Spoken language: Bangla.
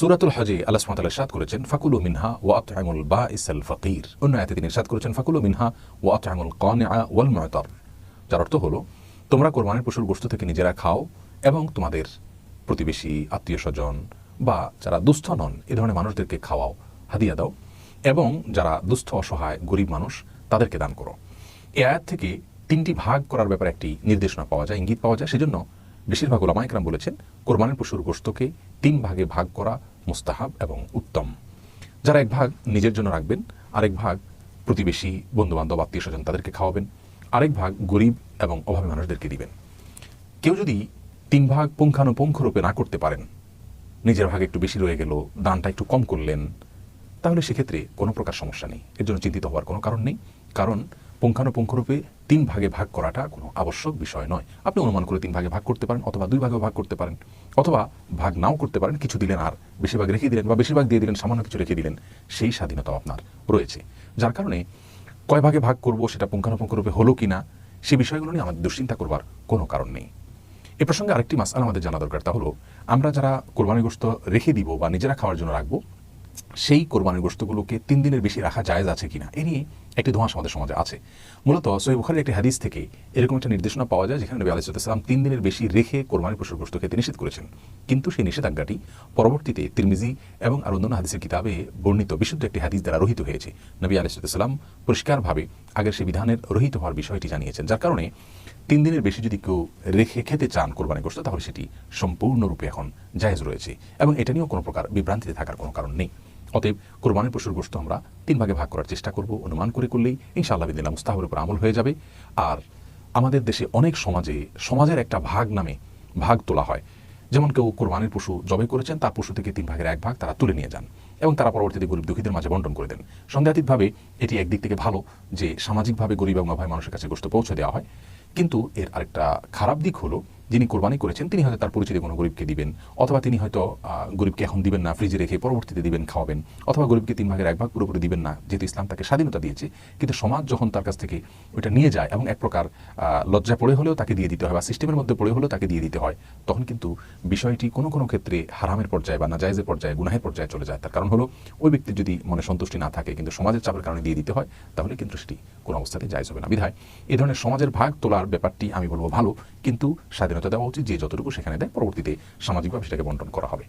সুরাতুল হজে আল্লাহ সুমাতাল ইরশাদ করেছেন, ফাকুলু মিনহা ওয়া আতআমুল বাইসাল ফকির। অন্য আয়াতে তিনি ইরশাদ করেছেন, ফাকুলু মিনহা ওয়া আতআমুল কানিআ ওয়াল মুতার। যার অর্থ হলো, তোমরা কোরবানির পশুর গোশত থেকে নিজেরা খাও এবং তোমাদের প্রতিবেশী আত্মীয় স্বজন বা যারা দুস্থ নন, এ ধরনের মানুষদেরকে খাওয়াও, হাদিয়া দাও। এবং যারা দুস্থ, অসহায়, গরিব মানুষ, তাদেরকে দান করো। এই আয়াত থেকে তিনটি ভাগ করার ব্যাপারে একটি নির্দেশনা পাওয়া যায়, ইঙ্গিত পাওয়া যায়। সেজন্য বেশিরভাগ ওলামা একরাম বলেছেন, কোরবানির পশুর গোশতকে তিন ভাগে ভাগ করা মুস্তাহাব এবং উত্তম। যারা এক ভাগ নিজের জন্য রাখবেন, আরেক ভাগ প্রতিবেশী, বন্ধুবান্ধব আত্মীয় স্বজন তাদেরকে খাওয়াবেন, আরেক ভাগ গরিব এবং অভাবী মানুষদেরকে দিবেন। কেউ যদি তিন ভাগ পুঙ্খানুপুঙ্খ রূপে না করতে পারেন, নিজের ভাগ একটু বেশি রয়ে গেল, দানটা একটু কম করলেন, তাহলে সেক্ষেত্রে কোনো প্রকার সমস্যা নেই। এর জন্য চিন্তিত হওয়ার কোনো কারণ নেই। কারণ পুঙ্খানুপুঙ্খরূপে তিন ভাগে ভাগ করাটা কোনো আবশ্যক বিষয় নয়। আপনি অনুমান করে তিন ভাগে ভাগ করতে পারেন অথবা দুই ভাগে ভাগ করতে পারেন। অথবা ভাগ নাও করতে পারেন, কিছু দিলেন আর বেশিরভাগ রেখে দিলেন বা বেশিরভাগ দিয়ে দিলেন, সামান্য কিছু রেখে দিলেন, সেই স্বাধীনতাও আপনার রয়েছে। যার কারণে কয় ভাগে ভাগ করব, সেটা পুঙ্খানুপুঙ্খরূপে হলো কিনা, সে বিষয়গুলো নিয়ে আমাদের দুশ্চিন্তা করবার কোনো কারণ নেই। এ প্রসঙ্গে আরেকটি মাসাল আমাদের জানা দরকার, তা হলো আমরা যারা কোরবানি গোস্ত রেখে দিব বা নিজেরা খাওয়ার জন্য রাখব, সেই কোরবানির গোস্তগুলোকে তিন দিনের বেশি রাখা জায়েজ আছে কিনা, এ নিয়ে একটি ধোঁয়াশ আমাদের সমাজে আছে। মূলত সৈব বুখারির একটি হাদিস থেকে এরকম একটা নির্দেশনা পাওয়া যায় যেখানে নবী আলাইসালাম তিন দিনের বেশি রেখে কোরবানির পশুর গোস্ত খেতে নিষেধ করেছেন। কিন্তু সেই নিষেধাজ্ঞাটি পরবর্তীতে তিরমিজি এবং আর অন্যান্য হাদিসের কিতাবে বর্ণিত বিশুদ্ধ একটি হাদিস দ্বারা রহিত হয়েছে। নবী আলাইসালাম পরিষ্কারভাবে আগের সেই বিধানের রহিত হওয়ার বিষয়টি জানিয়েছেন, যার কারণে তিন দিনের বেশি যদি কেউ রেখে খেতে চান কোরবানি গোস্ত তাহলে সেটি সম্পূর্ণরূপে এখন জায়েজ রয়েছে এবং এটা নিয়েও কোনো প্রকার বিভ্রান্তিতে থাকার কোনো কারণ নেই। অতএব কোরবানির পশুর গোস্ত আমরা তিন ভাগে ভাগ করার চেষ্টা করব, অনুমান করে করলেই ইনশাআল্লাহ বিদিল্লা মুস্তাহের উপর আমল হয়ে যাবে। আর আমাদের দেশে অনেক সমাজে সমাজের একটা ভাগ নামে ভাগ তোলা হয়। যেমন কেউ কোরবানির পশু জবে করেছেন, তার পশু থেকে তিন ভাগের এক ভাগ তারা তুলে নিয়ে যান এবং তারা পরবর্তীতে গরিব দুঃখীদের মাঝে বন্টন করে দেন। সন্দেহাতীতভাবে এটি একদিক থেকে ভালো যে সামাজিকভাবে গরিব এবং অভাব মানুষের কাছে গোস্ত পৌঁছে দেওয়া হয়। কিন্তু এর আরেকটা খারাপ দিক হলো যিনি কোরবানি করেছেন, তিনি হয়তো তার পরিচিত কোনো গরিবকে দিবেন, অথবা তিনি হয়তো গরিবকে এখন দিবেন না, ফ্রিজে রেখে পরবর্তীতে দিবেন, খাওয়াবেন, অথবা গরিবকে তিন ভাগের এক ভাগ পুরোপুরি দিবেন না, যেহেতু ইসলাম তাকে স্বাধীনতা দিয়েছে, কিন্তু সমাজ যখন তার কাছ থেকে ওইটা নিয়ে যায় এবং এক প্রকার লজ্জা পড়ে হলেও তাকে দিয়ে দিতে হয় বা সিস্টেমের মধ্যে পড়ে হলেও তাকে দিয়ে দিতে হয়, তখন কিন্তু বিষয়টি কোনো কোনো ক্ষেত্রে হারামের পর্যায়ে বা নাজায়েজের পর্যায়ে, গুনাহের পর্যায়ে চলে যায়। তার কারণ হলো, ওই ব্যক্তির যদি মনে সন্তুষ্টি না থাকে, কিন্তু সমাজের চাপের কারণে দিয়ে দিতে হয়, তাহলে কিন্তু সেটি কোনো অবস্থাতে জায়জ হবে না। বিধায় এই ধরনের সমাজের ভাগ তোলার ব্যাপারটি আমি বলব ভালো, কিন্তু স্বাধীনতা দেওয়া উচিত যে যতটুকু সেখানে দেয় পরবর্তীতে সামাজিকভাবে সেটাকে বন্টন করা হবে।